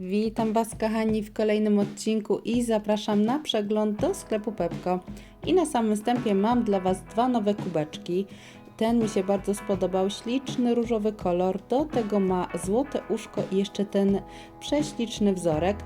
Witam Was kochani w kolejnym odcinku i zapraszam na przegląd do sklepu Pepko. I na samym wstępie mam dla Was dwa nowe kubeczki. Ten mi się bardzo spodobał, śliczny różowy kolor, do tego ma złote uszko i jeszcze ten prześliczny wzorek.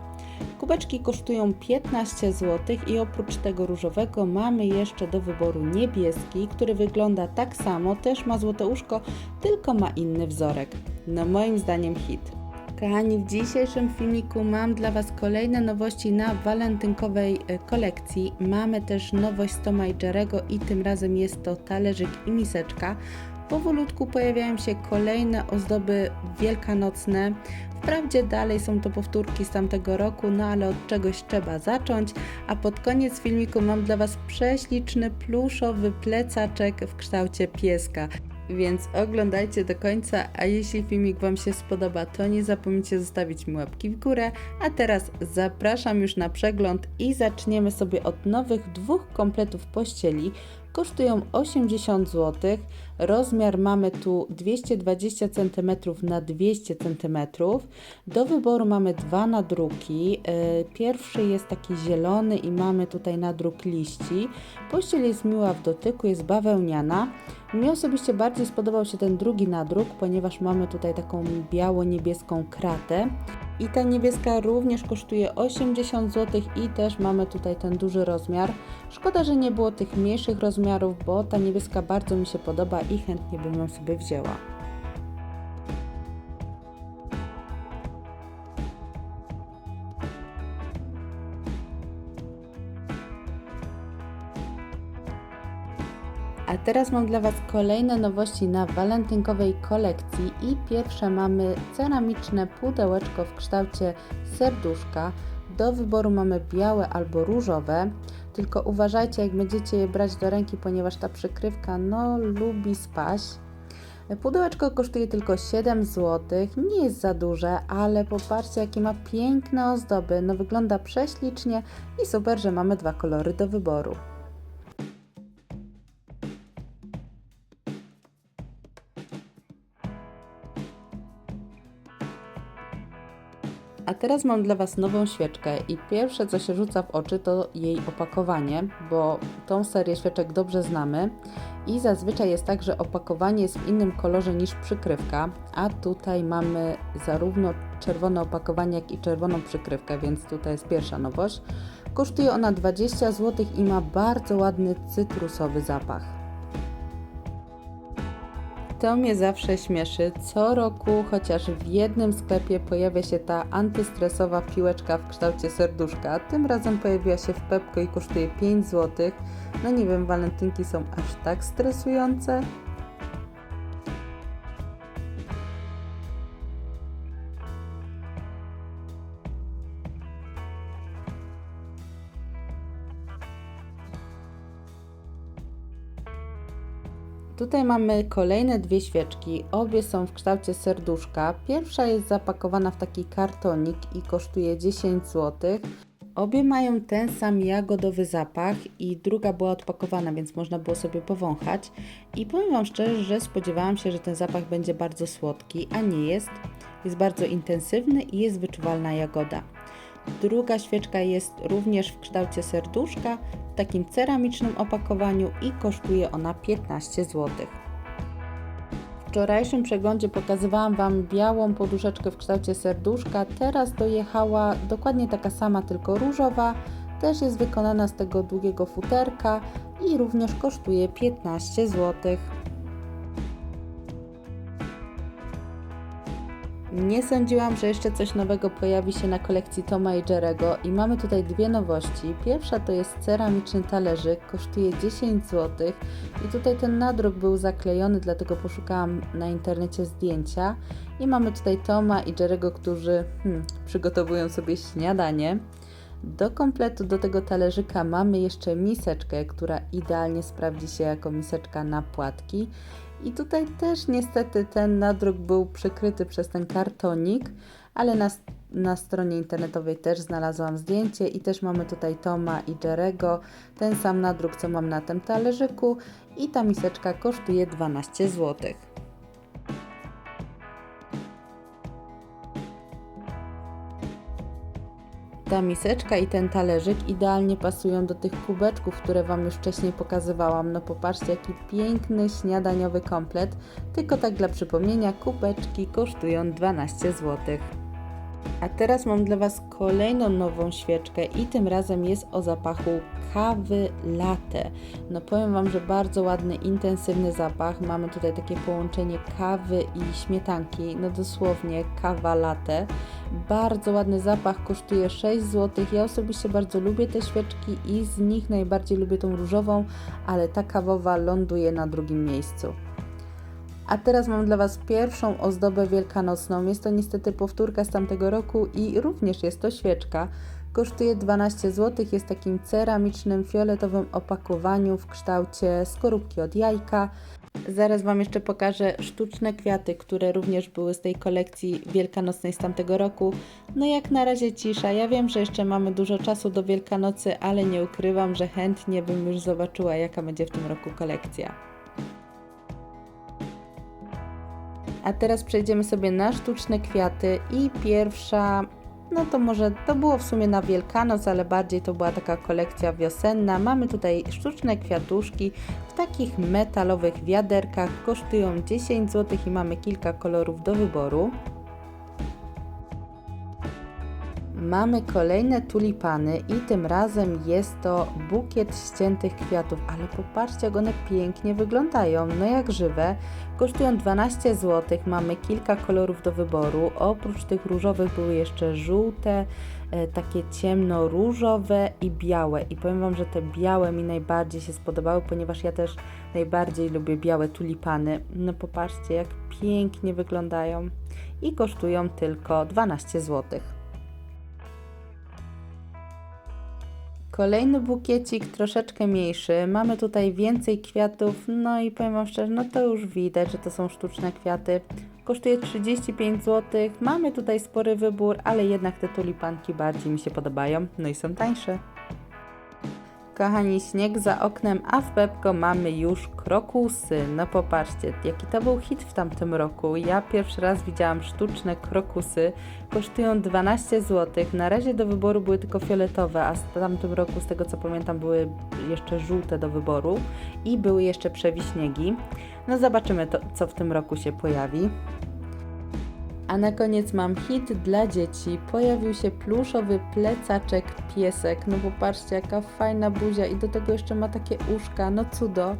Kubeczki kosztują 15 zł i oprócz tego różowego mamy jeszcze do wyboru niebieski, który wygląda tak samo, też ma złote uszko, tylko ma inny wzorek. No moim zdaniem hit. Kochani, w dzisiejszym filmiku mam dla Was kolejne nowości na walentynkowej e, kolekcji. Mamy też nowość z Toma i Jerego i tym razem jest to talerzyk i miseczka. Powolutku pojawiają się kolejne ozdoby wielkanocne. Wprawdzie dalej są to powtórki z tamtego roku, no ale od czegoś trzeba zacząć. A pod koniec filmiku mam dla Was prześliczny pluszowy plecaczek w kształcie pieska więc oglądajcie do końca, a jeśli filmik Wam się spodoba, to nie zapomnijcie zostawić mi łapki w górę, a teraz zapraszam już na przegląd i zaczniemy sobie od nowych dwóch kompletów pościeli. Kosztują 80 zł, rozmiar mamy tu 220 cm na 200 cm. Do wyboru mamy dwa nadruki. E, pierwszy jest taki zielony i mamy tutaj nadruk liści. Pościel jest miła w dotyku, jest bawełniana. Mi osobiście bardziej spodobał się ten drugi nadruk, ponieważ mamy tutaj taką biało-niebieską kratę. I ta niebieska również kosztuje 80 zł i też mamy tutaj ten duży rozmiar. Szkoda, że nie było tych mniejszych rozmiarów, bo ta niebieska bardzo mi się podoba i chętnie bym ją sobie wzięła. A teraz mam dla Was kolejne nowości na walentynkowej kolekcji i pierwsze mamy ceramiczne pudełeczko w kształcie serduszka. Do wyboru mamy białe albo różowe, tylko uważajcie jak będziecie je brać do ręki, ponieważ ta przykrywka no lubi spaść. Pudełeczko kosztuje tylko 7 zł, nie jest za duże, ale popatrzcie jakie ma piękne ozdoby, no wygląda prześlicznie i super, że mamy dwa kolory do wyboru. A teraz mam dla Was nową świeczkę i pierwsze co się rzuca w oczy to jej opakowanie, bo tą serię świeczek dobrze znamy i zazwyczaj jest tak, że opakowanie jest w innym kolorze niż przykrywka, a tutaj mamy zarówno czerwone opakowanie, jak i czerwoną przykrywkę, więc tutaj jest pierwsza nowość. Kosztuje ona 20 zł i ma bardzo ładny cytrusowy zapach. To mnie zawsze śmieszy. Co roku chociaż w jednym sklepie pojawia się ta antystresowa piłeczka w kształcie serduszka. Tym razem pojawiła się w Pepko i kosztuje 5 zł. No nie wiem, walentynki są aż tak stresujące. Tutaj mamy kolejne dwie świeczki. Obie są w kształcie serduszka. Pierwsza jest zapakowana w taki kartonik i kosztuje 10 zł. Obie mają ten sam jagodowy zapach i druga była odpakowana, więc można było sobie powąchać. I powiem Wam szczerze, że spodziewałam się, że ten zapach będzie bardzo słodki, a nie jest. Jest bardzo intensywny i jest wyczuwalna jagoda. Druga świeczka jest również w kształcie serduszka, takim ceramicznym opakowaniu i kosztuje ona 15 zł. W wczorajszym przeglądzie pokazywałam Wam białą poduszeczkę w kształcie serduszka, teraz dojechała dokładnie taka sama, tylko różowa, też jest wykonana z tego długiego futerka i również kosztuje 15 zł. Nie sądziłam, że jeszcze coś nowego pojawi się na kolekcji Toma i Jerego i mamy tutaj dwie nowości. Pierwsza to jest ceramiczny talerzyk, kosztuje 10 zł i tutaj ten nadruk był zaklejony, dlatego poszukałam na internecie zdjęcia. I mamy tutaj Toma i Jerego, którzy hmm, przygotowują sobie śniadanie. Do kompletu do tego talerzyka mamy jeszcze miseczkę, która idealnie sprawdzi się jako miseczka na płatki. I tutaj też niestety ten nadruk był przykryty przez ten kartonik, ale na, na stronie internetowej też znalazłam zdjęcie i też mamy tutaj Toma i Jerego, ten sam nadruk co mam na tym talerzyku i ta miseczka kosztuje 12 zł. Ta miseczka i ten talerzyk idealnie pasują do tych kubeczków, które Wam już wcześniej pokazywałam. No popatrzcie, jaki piękny śniadaniowy komplet. Tylko tak dla przypomnienia, kubeczki kosztują 12 zł. A teraz mam dla Was kolejną nową świeczkę i tym razem jest o zapachu kawy latte. No powiem Wam, że bardzo ładny, intensywny zapach. Mamy tutaj takie połączenie kawy i śmietanki, no dosłownie kawa latte. Bardzo ładny zapach, kosztuje 6 zł. Ja osobiście bardzo lubię te świeczki i z nich najbardziej lubię tą różową, ale ta kawowa ląduje na drugim miejscu. A teraz mam dla Was pierwszą ozdobę wielkanocną. Jest to niestety powtórka z tamtego roku i również jest to świeczka. Kosztuje 12 zł, jest takim ceramicznym, fioletowym opakowaniu w kształcie skorupki od jajka. Zaraz Wam jeszcze pokażę sztuczne kwiaty, które również były z tej kolekcji wielkanocnej z tamtego roku. No jak na razie cisza. Ja wiem, że jeszcze mamy dużo czasu do Wielkanocy, ale nie ukrywam, że chętnie bym już zobaczyła, jaka będzie w tym roku kolekcja. A teraz przejdziemy sobie na sztuczne kwiaty i pierwsza, no to może to było w sumie na Wielkanoc, ale bardziej to była taka kolekcja wiosenna. Mamy tutaj sztuczne kwiatuszki w takich metalowych wiaderkach, kosztują 10 zł i mamy kilka kolorów do wyboru. Mamy kolejne tulipany i tym razem jest to bukiet ściętych kwiatów, ale popatrzcie jak one pięknie wyglądają, no jak żywe. Kosztują 12 zł, mamy kilka kolorów do wyboru. Oprócz tych różowych były jeszcze żółte, e, takie ciemno-różowe i białe. I powiem Wam, że te białe mi najbardziej się spodobały, ponieważ ja też najbardziej lubię białe tulipany. No popatrzcie jak pięknie wyglądają i kosztują tylko 12 zł. Kolejny bukiecik, troszeczkę mniejszy. Mamy tutaj więcej kwiatów, no i powiem Wam szczerze, no to już widać, że to są sztuczne kwiaty. Kosztuje 35 zł. Mamy tutaj spory wybór, ale jednak te tulipanki bardziej mi się podobają, no i są tańsze. Kochani, śnieg za oknem, a w Pepko mamy już krokusy. No popatrzcie, jaki to był hit w tamtym roku. Ja pierwszy raz widziałam sztuczne krokusy. Kosztują 12 zł. Na razie do wyboru były tylko fioletowe, a w tamtym roku, z tego co pamiętam, były jeszcze żółte do wyboru i były jeszcze przewiśniegi. No zobaczymy, to, co w tym roku się pojawi. A na koniec mam hit dla dzieci. Pojawił się pluszowy plecaczek piesek. No popatrzcie, jaka fajna buzia i do tego jeszcze ma takie uszka, no cudo.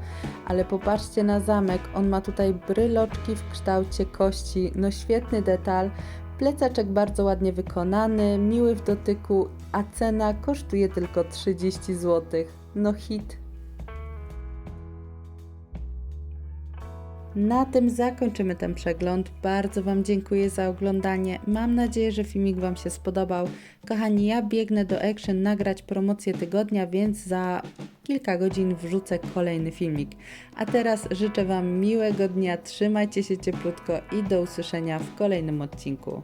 Ale popatrzcie na zamek, on ma tutaj bryloczki w kształcie kości. No świetny detal. Plecaczek bardzo ładnie wykonany, miły w dotyku, a cena kosztuje tylko 30 zł. No hit. Na tym zakończymy ten przegląd. Bardzo Wam dziękuję za oglądanie. Mam nadzieję, że filmik Wam się spodobał. Kochani, ja biegnę do Action nagrać promocję tygodnia, więc za kilka godzin wrzucę kolejny filmik. A teraz życzę Wam miłego dnia, trzymajcie się cieplutko i do usłyszenia w kolejnym odcinku.